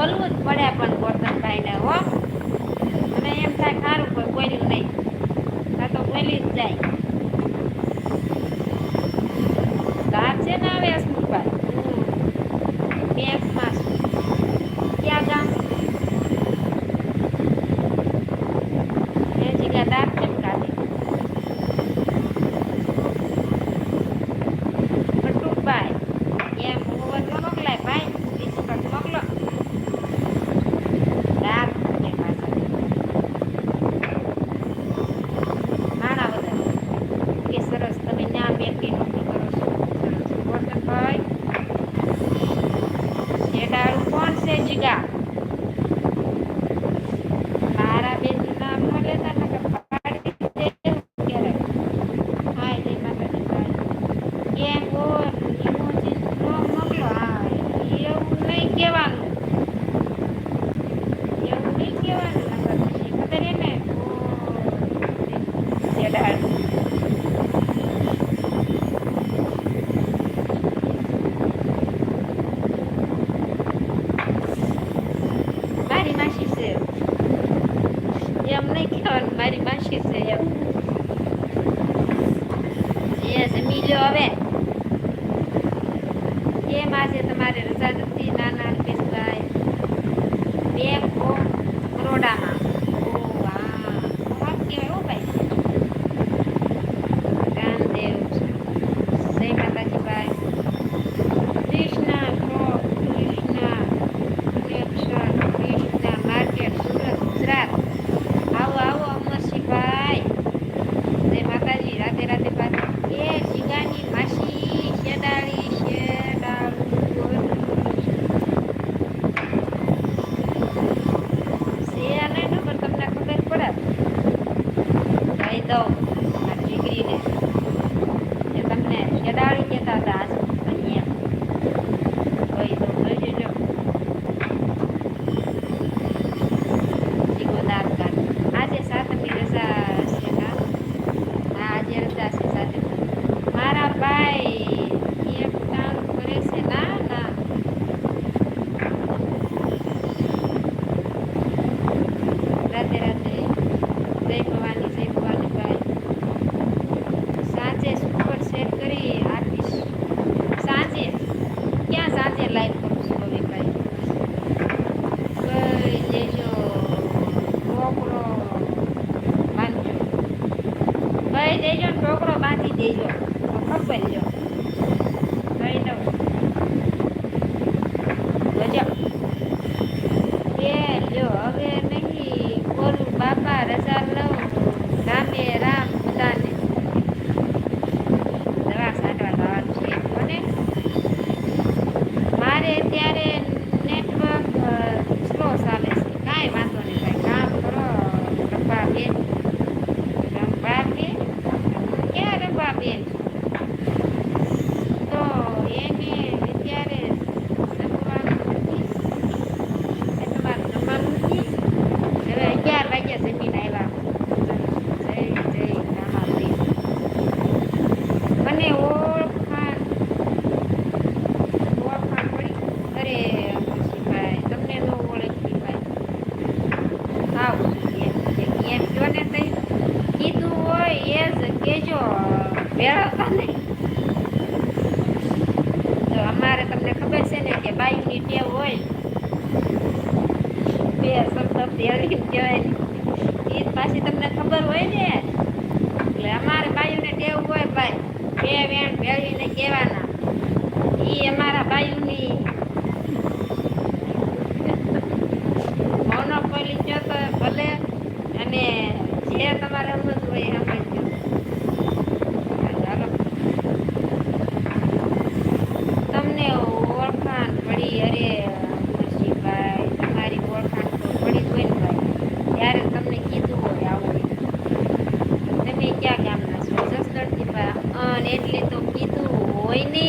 બોલવું જ પડે પણ ગોરધનભાઈને હો. અને એમ થાય ખારું કોઈ બોલ્યું નહીં. આ તો બોલી જ જાય. ઘાટ છે ને હવે હસમુખભાઈ your dad. મારી માસી છે એમ નહીં કહેવાનું મારી માસી છે એમ યસ મિલ્યો હવે કેમ આજે તમારે રજા નથી નાના હરપેશભાઈ બે કોમ દેજો ને ટોકરો બાંધી દેજો. ખપાઈ જો વેળવતા નહીં તો અમારે તમને ખબર છે ને કે બાયુની ટેવ હોય, બે શબ્દ હરીને કહેવાય. એ પાછી તમને ખબર હોય ને. એટલે અમારે બાયુને ટેવ હોય ભાઈ, બે વેણ ભેળવીને કહેવાના. એ અમારા બાયુની ત્યારે તમને કીધું હોય આવું તમે ક્યાં કામના છો? જસદણથી અને એટલે તો કીધું હોય ને.